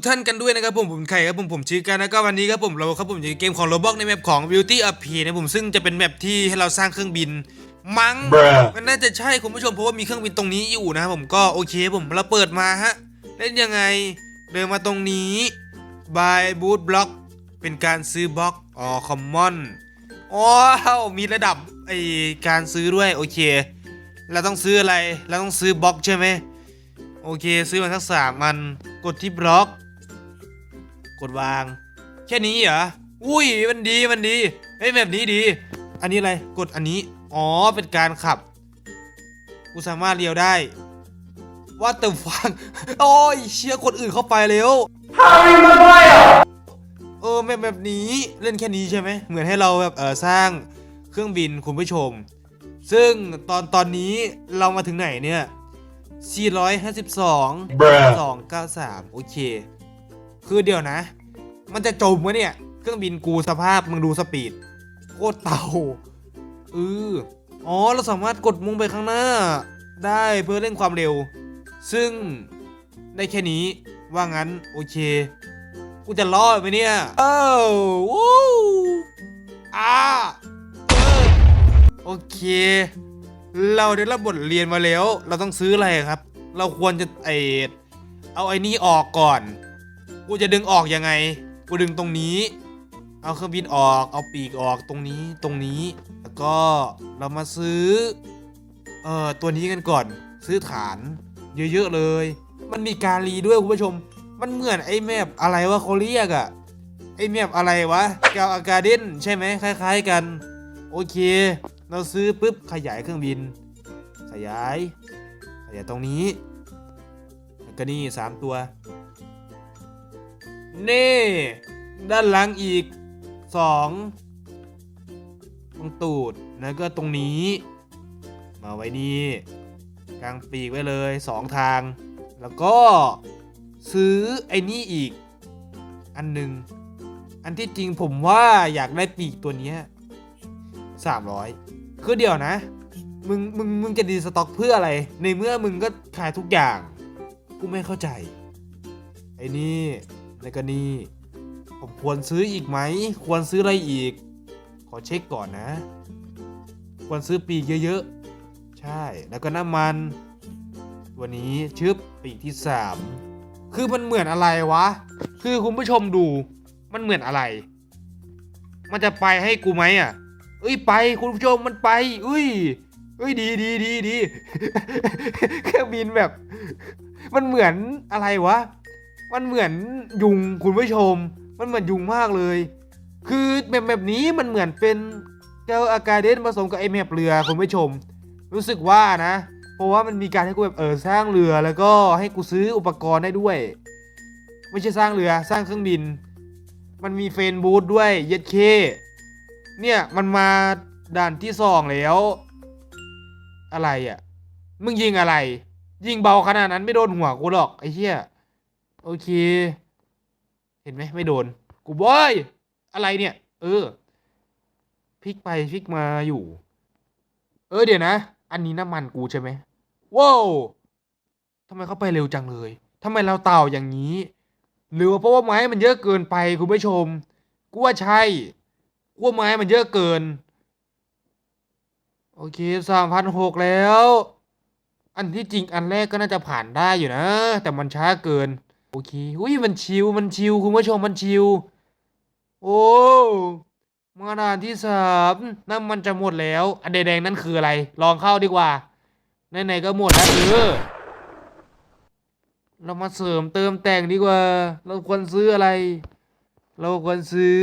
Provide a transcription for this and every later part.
กท่านกันด้วยนะครับผมผมไข่ครับผมผมชื่อกันแล้วก็วันนี้ครับผมเราครับผมอยู่ในเกมของโรบอกในแมปของ Beauty of P นะผมซึ่งจะเป็นแมปที่ให้เราสร้างเครื่องบินมั้งมันน่าจะใช่คุณผู้ชมเพราะว่ามีเครื่องบินตรงนี้อยู่นะครับผมก็โอเคผมเราเปิดมาฮะเล่นยังไงเดินมาตรงนี้ buy boot block เป็นการซื้อบล็อกอ๋อ common ว้าวมีระดับไอการซื้อด้วยโอเคเราต้องซื้ออะไรเราต้องซื้อบล็อกใช่ไหมโอเค ซื้อมาทั้งสามมันกดที่บล็อก กดวาง แค่นี้เหรอ อุ้ย มันดี มันดี เฮ้ยแบบนี้ดี อันนี้อะไร กดอันนี้ อ๋อ เป็นการขับ กูสามารถเลี้ยวได้ ว่าแต่ฟัง โอ้ย เชี่ยคนอื่นเข้าไปเร็วเออแบบแบบนี้ เล่นแค่นี้ใช่ไหม เหมือนให้เราแบบเออสร้างเครื่องบินคุณผู้ชม ซึ่งตอนตอนนี้เรามาถึงไหนเนี่ย452 Bruh 293 โอเค คือเดี๋ยวนะ มันจะจมวะเนี่ย เครื่องบินกูสภาพมึงดูสปีดโคตรเต่าเอออ๋อเราสามารถกดมุ่งไปข้างหน้า ได้เพื่อเร่งความเร็ว ซึ่งได้แค่นี้ว่างั้นโอเค กูจะรอดไหมเนี่ยเอ้าวู้อ่าโอเค เราได้รับบทเรียนมาแล้ว เราต้องซื้ออะไรครับ เราควรจะไอเอาไอ้นี่ออกก่อน กูจะดึงออกยังไง กูดึงตรงนี้ เอาเครื่องบินออก เอาปีกออกตรงนี้ตรงนี้ แล้วก็เรามาซื้อ เอ่อตัวนี้กันก่อน ซื้อฐาน เยอะๆเลย มันมีการีด้วยคุณผู้ชม มันเหมือนไอ้แมปอะไรวะเขาเรียกอะไอ้แมปอะไรวะกาวอากาเดนใช่ไหมคล้าย ๆ กัน โอเค เราซื้อปุ๊บขยายเครื่องบิน ขยาย ขยายตรงนี้แล้วก็นี่สามตัว นี่ด้านหลังอีกสองตรงตูด แล้วก็ตรงนี้ มาไว้นี่กลางปีกไว้เลยสองทาง แล้วก็ซื้อไอ้นี่อีก อันหนึ่ง อันที่จริงผมว่าอยากได้ปีกตัวนี้สามร้อยคือเดี๋ยวนะ มึง มึง มึงจะดีสต็อกเพื่ออะไร ในเมื่อมึงก็ขายทุกอย่าง กูไม่เข้าใจ ไอ้นี่ แล้วก็นี่ ผมควรซื้ออีกไหม ควรซื้ออะไรอีก ขอเช็คก่อนนะ ควรซื้อปีกเยอะๆ ใช่ แล้วก็น้ำมัน ตัวนี้ชึบปีกที่ 3 คือมันเหมือนอะไรวะ คือคุณผู้ชมดู มันเหมือนอะไร มันจะไปให้กูไหมอะ เอ้ยไปคุณผู้ชมมันไปเอ้ยเอ้ยดีดีดีดีเครื่องบินแบบ มันเหมือนอะไรวะ มันเหมือนยุงคุณผู้ชม มันเหมือนยุงมากเลย คือแบบแบบนี้มันเหมือนเป็นเกลอากาเดนผสมกับไอแมปเรือคุณผู้ชม รู้สึกว่านะ เพราะว่ามันมีการให้กูแบบเออสร้างเรือแล้วก็ให้กูซื้ออุปกรณ์ได้ด้วย ไม่ใช่สร้างเรือสร้างเครื่องบิน มันมีเฟนบูธด้วยเย็ดเค เนี่ยมันมาด่านที่สองแล้ว อะไรอะ่ะ มึงยิงอะไร ยิงเบาขนาดนั้นไม่โดนหัวกูหรอกไอ้เหี้ย โอเค เห็นไหมไม่โดน กูบอย อะไรเนี่ย เออพลิกไปพลิกมาอยู่ เออเดี๋ยวนะ อันนี้น้ำมันกูใช่ไหมว้าวทำไมเขาไปเร็วจังเลยทำไมเราเต่าอย่างนี้ หรือว่าเพราะว่าไม้มันเยอะเกินไปคุณผู้ชมกูว่าใช่กูว่าไม้มันเยอะเกิน โอเคสามพันหกแล้ว อันที่จริงอันแรกก็น่าจะผ่านได้อยู่นะ แต่มันช้าเกิน โอเคอุ้ยมันชิวมันชิวคุณผู้ชมมันชิว โอ้มาด่านที่สามน้ำมันจะหมดแล้ว อันแดงๆนั่นคืออะไร ลองเข้าดีกว่า ไหนๆก็หมดแล้วเออเรามาเสริมเติมแต่งดีกว่า เราควรซื้ออะไร เราควรซื้อ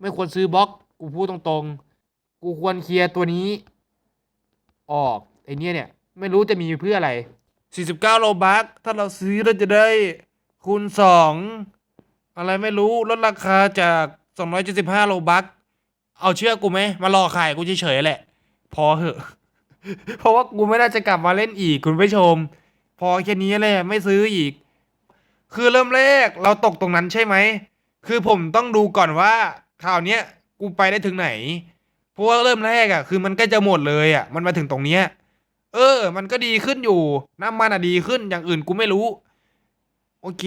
ไม่ควรซื้อบล็อก กูพูดตรงๆ กูควรเคลียร์ตัวนี้ ออกไอเนี้ยเนี่ย ไม่รู้จะมีเพื่ออะไร 49 โลบัคถ้าเราซื้อเราจะได้คูณ 2 อะไรไม่รู้ลดราคาจาก 275 โลบัคเอาเชื่อกูไหมมาหลอขายกูเฉยๆแหละ พอเหอะ เพราะว่ากูไม่น่าจะกลับมาเล่นอีกคุณผู้ชม พอแค่นี้แหละไม่ซื้ออีก คือเริ่มแรกเราตกตรงนั้นใช่ไหม คือผมต้องดูก่อนว่าคราวเนี้ยกูไปได้ถึงไหน เพราะว่าเริ่มแรกอะ คือมันใกล้จะหมดเลยอะ มันมาถึงตรงเนี้ย เออ มันก็ดีขึ้นอยู่ น้ำมันอะดีขึ้นอย่างอื่นกูไม่รู้ โอเค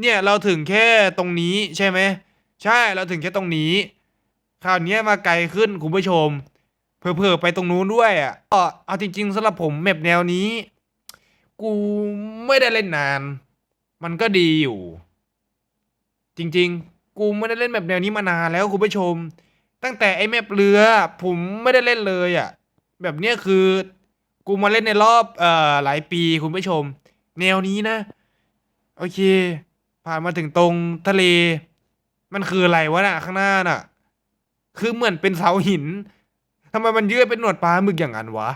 เนี่ยเราถึงแค่ตรงนี้ใช่ไหมใช่เราถึงแค่ตรงนี้ คราวนี้มาไกลขึ้นคุณผู้ชมเผลอๆไปตรงนู้นด้วยอะก็เอาจริงๆสำหรับผมแมปแนวนี้ กูไม่ได้เล่นนาน มันก็ดีอยู่ จริงๆ กูไม่ได้เล่นแบบแนวนี้มานานแล้วคุณผู้ชม ตั้งแต่ไอ้แมปเรือ ผมไม่ได้เล่นเลยอะ แบบเนี้ยคือ กูมาเล่นในรอบเอ่อหลายปีคุณผู้ชม แนวนี้นะ โอเค ผ่านมาถึงตรงทะเล มันคืออะไรวะน่ะข้างหน้าน่ะ คือเหมือนเป็นเสาหินทำไมมันยืดเป็นหนวดปลาหมึกอย่างนั้นวะ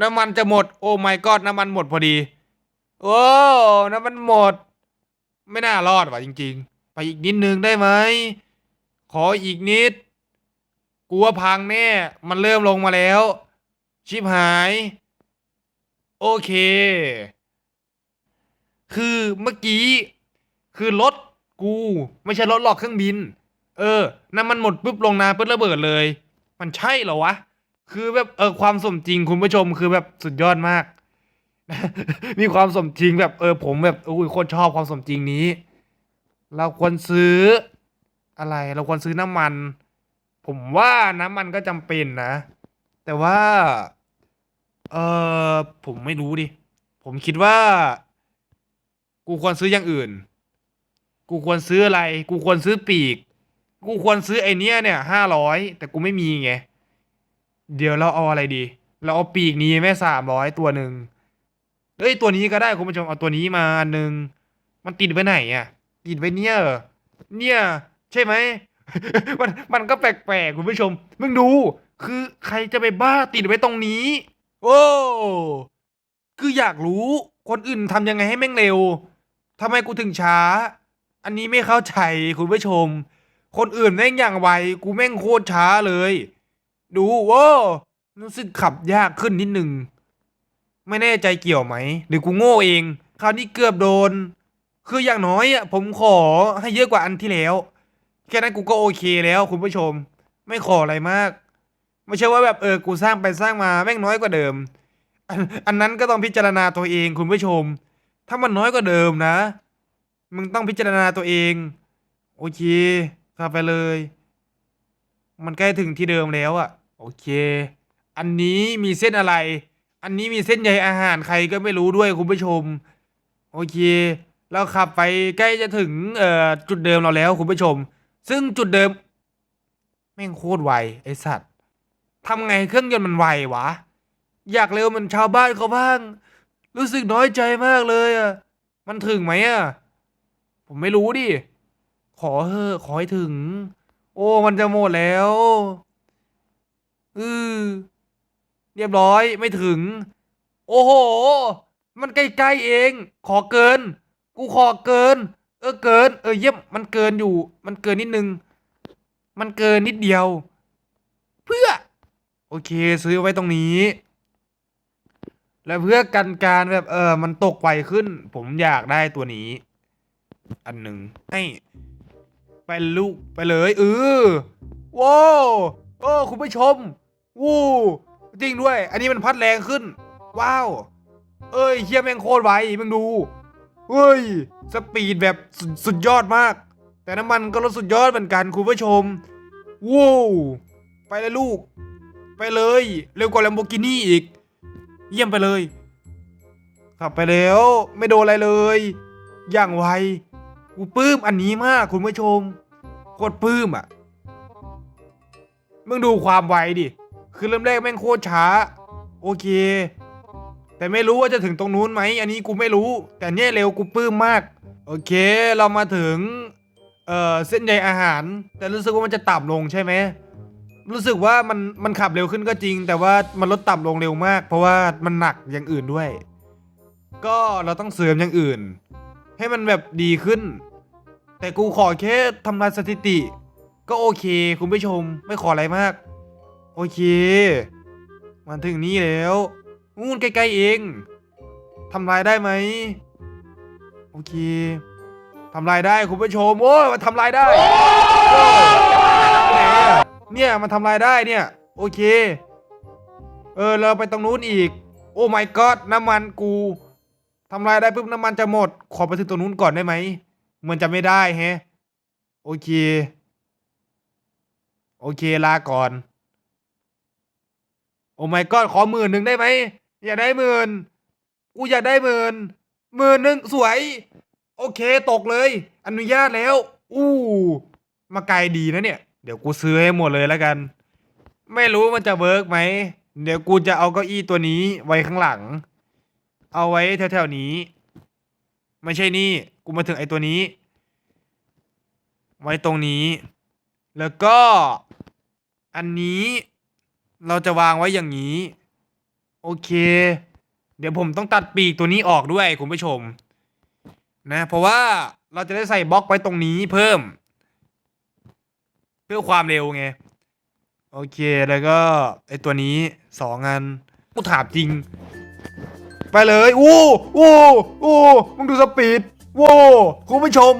น้ำมันจะหมด โอ้ my god น้ำมันหมดพอดี โอ้น้ำมันหมด ไม่น่ารอดว่ะจริง ๆ ไปอีกนิดนึงได้ไหม ขออีกนิด กลัวพังแน่ มันเริ่มลงมาแล้ว ชิบหาย โอเค คือเมื่อกี้ คือรถกู ไม่ใช่รถหลอกเครื่องบิน เออน้ำมันหมดปุ๊บลงน้ำปุ๊บระเบิดเลย มันใช่เหรอวะ คือแบบเออความสมจริงคุณผู้ชมคือแบบสุดยอดมาก มีความสมจริงแบบเออผมแบบอุ้ยโคตรชอบความสมจริงนี้ เราควรซื้อ อะไร เราควรซื้อน้ำมัน ผมว่าน้ำมันก็จำเป็นนะ แต่ว่า เออผมไม่รู้ดิ ผมคิดว่า กูควรซื้ออย่างอื่น กูควรซื้ออะไร กูควรซื้อปีก กูควรซื้อไอเนี้ยเนี่ยห้าร้อยแต่กูไม่มีไง เดี๋ยวเราเอาอะไรดี เราเอาปีกนี้แม่สามร้อยตัวหนึ่งเอ้ยตัวนี้ก็ได้คุณผู้ชมเอาตัวนี้มาอันหนึ่งมันติดไว้ไหนอะ ติดไว้เนี่ยเหรอเนี่ย ใช่ไหม มันมันก็แปลกๆคุณผู้ชม มึงดู คือใครจะไปบ้าติดไว้ตรงนี้ โอ้คืออยากรู้คนอื่นทำยังไงให้แม่งเร็วทำไมกูถึงช้า อันนี้ไม่เข้าใจคุณผู้ชม คนอื่นแม่งอย่างไวกูแม่งโคตรช้าเลย ดูโว้รู้สึกขับยากขึ้นนิดหนึ่งไม่แน่ใจเกี่ยวไหม หรือกูโง่เอง คราวนี้เกือบโดน คืออย่างน้อยอะผมขอให้เยอะกว่าอันที่แล้ว แค่นั้นกูก็โอเคแล้วคุณผู้ชม ไม่ขออะไรมาก ไม่ใช่ว่าแบบเออกูสร้างไปสร้างมาแม่งน้อยกว่าเดิมอันอันนั้นก็ต้องพิจารณาตัวเองคุณผู้ชม ถ้ามันน้อยกว่าเดิมนะ มึงต้องพิจารณาตัวเอง โอเคขับไปเลย มันใกล้ถึงที่เดิมแล้วอะโอเค อันนี้มีเส้นอะไร อันนี้มีเส้นใยอาหารใครก็ไม่รู้ด้วยคุณผู้ชม โอเค เราขับไปใกล้จะถึงเอ่อจุดเดิมเราแล้วคุณผู้ชม ซึ่งจุดเดิม แม่งโคตรไวไอสัตว์ ทำไงเครื่องยนต์มันไววะ อยากเร็วเหมันชาวบ้านเขาบ้าง รู้สึกน้อยใจมากเลยอะ มันถึงไหมอะ ผมไม่รู้ดิ ขอเถอะขอให้ถึง โอ้ มันจะหมดแล้วอือเรียบร้อยไม่ถึง โอ้โห มันใกล้ๆเอง ขอเกิน กูขอเกิน เออเกิน เออเยี่ยมมันเกินอยู่ มันเกินนิดนึง มันเกินนิดเดียว เพื่อ โอเคซื้อไว้ตรงนี้ แล้วเพื่อกันการแบบเออมันตกไวขึ้น ผมอยากได้ตัวนี้ อันหนึ่งให้ไปลูกไปเลยเออว้าวโอ้คุณผู้ชมวู้จริงด้วย อันนี้มันพัดแรงขึ้น ว้าว เอ้ยเฮียแม่งโคตรไวมึงดูเฮ้ย สปีดแบบสุดสุดยอดมาก แต่น้ำมันก็ลดสุดยอดเหมือนกันคุณผู้ชมว้าวไปเลยลูก ไปเลย เร็วกว่าแลมโบกินี่อีก เยี่ยมไปเลย ขับไปแล้ว ไม่โดนอะไรเลย อย่างไว กูปลื้มอันนี้มากคุณผู้ชม โคตรปลื้มอะ มึงดูความไวดิ คือเริ่มแรกแม่งโคตรช้า โอเค แต่ไม่รู้ว่าจะถึงตรงนู้นไหม อันนี้กูไม่รู้ แต่เนี่ยเร็วกูปลื้มมาก โอเค เรามาถึง เอ่อ เส้นใยอาหาร แต่รู้สึกว่ามันจะต่ำลงใช่ไหม รู้สึกว่ามันมันขับเร็วขึ้นก็จริง แต่ว่ามันลดต่ำลงเร็วมาก เพราะว่ามันหนักอย่างอื่นด้วย ก็เราต้องเสริมอย่างอื่น ให้มันแบบดีขึ้น แต่กูขอแค่ทำลายสถิติ ก็โอเค คุณผู้ชมไม่ขออะไรมาก โอเคมาถึงนี่แล้วงูนใกล้ๆเองทำลายได้ไหมโอเคทำลายได้คุณผู้ชมโอ้ยมันทำลายได้ เนี่ยมันทำลายได้เนี่ย โอเค เออเราไปตรงนู้นอีก โอ้ my god น้ำมันกูทำลายได้ปุ๊บน้ำมันจะหมด ขอไปถึงตรงนู้นก่อนได้ไหมเหมันจะไม่ได้แฮะโอเค โอเคลาก่อน โอ้ my god ขอหมื่นหนึ่งได้ไหมอยากได้หมื่นกูอยากได้หมื่นหมื่นหนึ่งสวย โอเคตกเลย อนุญาตแล้ว อู้ มาไกลดีนะเนี่ย เดี๋ยวกูซื้อให้หมดเลยแล้วกัน ไม่รู้มันจะเวิร์กไหม เดี๋ยวกูจะเอาเก้าอี้ตัวนี้ไว้ข้างหลัง เอาไว้แถวๆนี้ ไม่ใช่นี่ กูมาถึงไอ้ตัวนี้ ไว้ตรงนี้ แล้วก็ อันนี้เราจะวางไว้อย่างนี้ โอเค เดี๋ยวผมต้องตัดปีกตัวนี้ออกด้วยคุณผู้ชม นะ เพราะว่าเราจะได้ใส่บล็อกไว้ตรงนี้เพิ่ม พื่อความเร็วไง โอเคแล้วก็ไอตัวนี้สองอันกูถามจริง ไปเลยอู้อู้อู้มึงดูสปีดว้าวคุณผู้ชม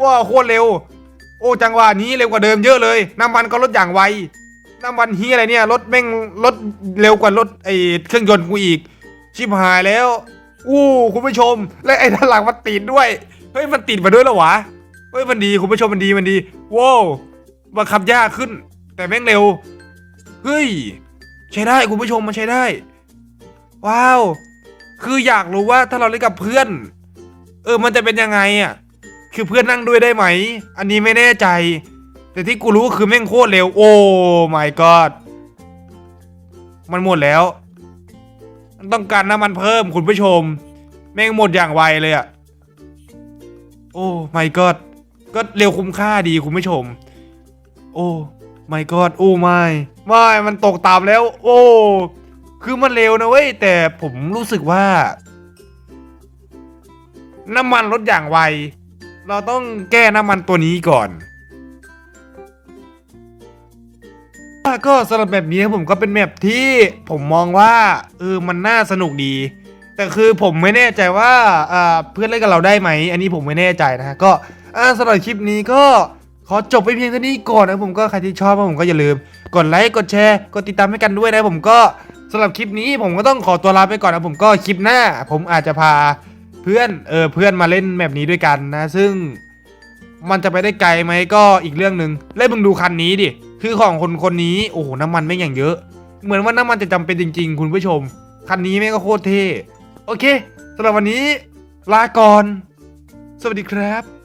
ว้าโคตรเร็ว โอ้จังหวะนี้เร็วกว่าเดิมเยอะเลย น้ำมันก็ลดอย่างไวน้ำมันเฮียอะไรเนี่ยรถแม่งรถเร็วกว่ารถไอเครื่องยนต์กูอีก ชิบหายแล้ว อู้คุณผู้ชม และไอ้ด้านหลังมันติดด้วย เฮ้ยมันติดมาด้วยเหรอวะ เฮ้ยมันดีคุณผู้ชมมันดีมันดีว้าว บังคับยากขึ้น แต่แม่งเร็ว เฮ้ย ใช้ได้คุณผู้ชมมันใช้ได้ ว้าว คืออยากรู้ว่าถ้าเราเล่นกับเพื่อน เออมันจะเป็นยังไงอะ คือเพื่อนนั่งด้วยได้ไหม อันนี้ไม่แน่ใจ แต่ที่กูรู้คือแม่งโคตรเร็ว โอ้ my god มันหมดแล้ว มันต้องการน้ำมันเพิ่มคุณผู้ชม แม่งหมดอย่างไวเลยอะโอ้ my god ก็เร็วคุ้มค่าดีคุณผู้ชม โอ้ my god โอ้ไม่ไม่มันตกตามแล้ว โอ้ คือมันเร็วนะเว้ย แต่ผมรู้สึกว่า น้ำมันลดอย่างไว เราต้องแก้น้ำมันตัวนี้ก่อนก็สำหรับแบบนี้ผมก็เป็นแมปที่ผมมองว่าเออมันน่าสนุกดี แต่คือผมไม่แน่ใจว่าอ่าเพื่อนเล่นกับเราได้ไหม อันนี้ผมไม่แน่ใจนะฮะก็อ่าสำหรับคลิปนี้ก็ ขอจบไปเพียงเท่านี้ก่อนนะผมก็ใครที่ชอบผมก็อย่าลืมกดไลค์กดแชร์กดติดตามให้กันด้วยนะผมก็สำหรับคลิปนี้ผมก็ต้องขอตัวลาไปก่อนนะผมก็คลิปหน้า ผมอาจจะพาเพื่อนเออเพื่อนมาเล่นแบบนี้ด้วยกันนะ ซึ่งมันจะไปได้ไกลไหมก็อีกเรื่องหนึ่งแล้วมึงดูคันนี้ดิคือของคนคนนี้โอ้โหน้ำมันไม่อย่างเยอะ เหมือนว่าน้ำมันจะจำเป็นจริง ๆ คุณผู้ชม คันนี้แม่งก็โคตรเท่โอเคสำหรับวันนี้ลาก่อน สวัสดีครับ